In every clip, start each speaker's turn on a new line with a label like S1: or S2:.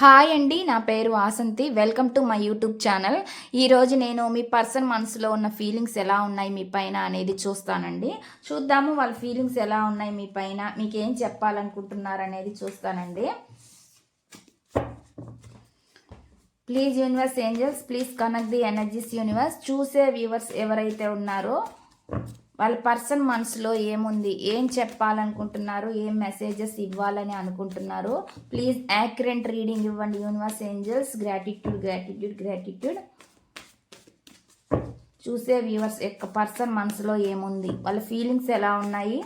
S1: Hi అండి నా పేరు Vasanthi welcome to my YouTube channel. ఈరోజు నేను మీ పర్సన్ మనసులో ఉన్న ఫీలింగ్స్ ఎలా ఉన్నాయి మీ పైన అనేది చూస్తానండి. చూద్దాము వాళ్ళ ఫీలింగ్స్ ఎలా ఉన్నాయి మీ పైన మీకు ఏం చెప్పాలనుకుంటున్నారు అనేది చూస్తానండి. Please universe angels please connect the energies universe చూసే వ్యూవర్స్ ఎవరైతే ఉన్నారో వాళ్ళ పర్సన్ మనసులో ఏముంది? ఏం చెప్పాలనుకుంటున్నారు? ఏం మెసేజెస్ ఇవ్వాలని అనుకుంటున్నారు? ప్లీజ్ యాక్యురెంట్ రీడింగ్ ఇవ్వండి universe angels gratitude gratitude gratitude చూసే వ్యూవర్స్ యొక్క పర్సన్ మనసులో ఏముంది? వాళ్ళ ఫీలింగ్స్ ఎలా ఉన్నాయి?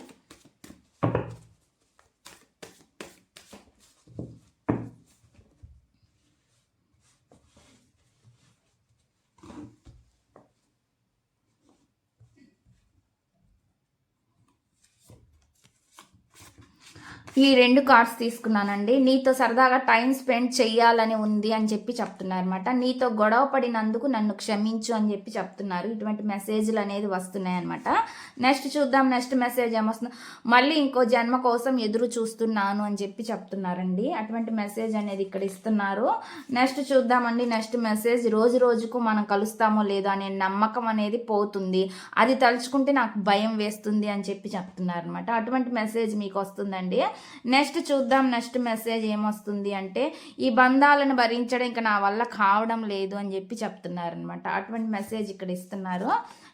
S1: ఈ రెండు కార్డ్స్ తీసుకున్నానండి. నీతో సరదాగా టైం స్పెండ్ చెయ్యాలని ఉంది అని చెప్పి చెప్తున్నారు అనమాట నీతో గొడవ పడినందుకు నన్ను క్షమించు అని చెప్పి చెప్తున్నారు. ఇటువంటి మెసేజ్లు అనేది వస్తున్నాయి అనమాట నెక్స్ట్ చూద్దాం. నెక్స్ట్ మెసేజ్ ఏమొస్తుంది? మళ్ళీ ఇంకో జన్మ కోసం ఎదురు చూస్తున్నాను అని చెప్పి చెప్తున్నారండి. అటువంటి మెసేజ్ అనేది ఇక్కడ ఇస్తున్నారు. నెక్స్ట్ చూద్దామండి. Next message. రోజు రోజుకు మనం కలుస్తామో లేదో అనే నమ్మకం అనేది పోతుంది. అది తలుచుకుంటే నాకు భయం వేస్తుంది అని చెప్పి చెప్తున్నారు అనమాట అటువంటి మెసేజ్ మీకు వస్తుందండి. నెక్స్ట్ చూద్దాం నెక్స్ట్ మెసేజ్ ఏమొస్తుంది అంటే ఈ బంధాలను భరించడం ఇంకా నా వల్ల కావడం లేదు అని చెప్పి చెప్తున్నారనమాట అటువంటి మెసేజ్ ఇక్కడ ఇస్తున్నారు.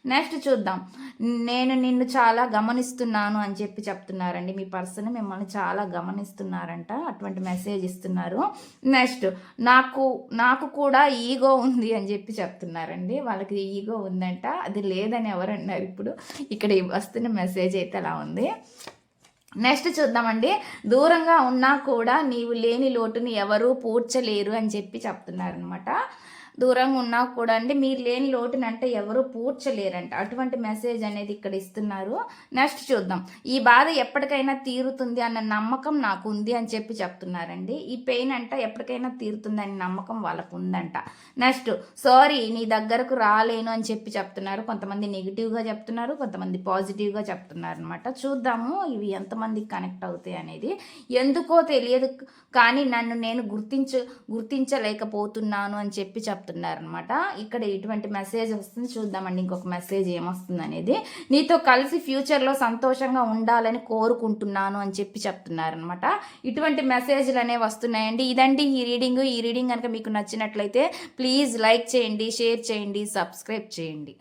S1: నెక్స్ట్ చూద్దాం. నేను నిన్ను చాలా గమనిస్తున్నాను అని చెప్పి చెప్తున్నారండి. మీ పర్సన్ మిమ్మల్ని చాలా గమనిస్తున్నారంట. అటువంటి మెసేజ్ ఇస్తున్నారు. నెక్స్ట్ నాకు నాకు కూడా ఈగో ఉంది అని చెప్పి చెప్తున్నారండి. వాళ్ళకి ఈగో ఉందంట. అది లేదని ఎవరన్నారు ఇప్పుడు. ఇక్కడ వస్తున్న మెసేజ్ అయితే అలా ఉంది. నెక్స్ట్ చూద్దామండి. దూరంగా ఉన్నా కూడా నీవు లేని లోటుని ఎవరూ పూడ్చలేరు అని చెప్పి చెప్తున్నారనమాట దూరంగా ఉన్నా కూడా అండి మీరు లేని లోటునంటే ఎవరు పూడ్చలేరంట. అటువంటి మెసేజ్ అనేది ఇక్కడ ఇస్తున్నారు. నెక్స్ట్ చూద్దాం. ఈ బాధ ఎప్పటికైనా తీరుతుంది అన్న నమ్మకం నాకు ఉంది అని చెప్పి చెప్తున్నారండి. ఈ పెయిన్ అంట ఎప్పటికైనా తీరుతుంది అనే నమ్మకం వాళ్ళకు ఉందంట. నెక్స్ట్ సారీ నీ దగ్గరకు రాలేను అని చెప్పి చెప్తున్నారు. కొంతమంది నెగిటివ్గా చెప్తున్నారు కొంతమంది పాజిటివ్గా చెప్తున్నారు అనమాట చూద్దాము ఇవి ఎంతమందికి కనెక్ట్ అవుతాయి అనేది. ఎందుకో తెలియదు కానీ నన్ను నేను గుర్తించ గుర్తించలేకపోతున్నాను అని చెప్పి చెప్తున్నారు. చెప్తున్నారనమాట ఇక్కడ ఇటువంటి మెసేజ్ వస్తుంది చూద్దామండి ఇంకొక మెసేజ్ ఏమొస్తుంది అనేది నీతో కలిసి ఫ్యూచర్లో సంతోషంగా ఉండాలని కోరుకుంటున్నాను అని చెప్పి చెప్తున్నారనమాట ఇటువంటి మెసేజ్లు అనేవి వస్తున్నాయండి. ఇదండి ఈ రీడింగ్. ఈ రీడింగ్ కనుక మీకు నచ్చినట్లయితే ప్లీజ్ లైక్ చేయండి షేర్ చేయండి సబ్స్క్రైబ్ చేయండి.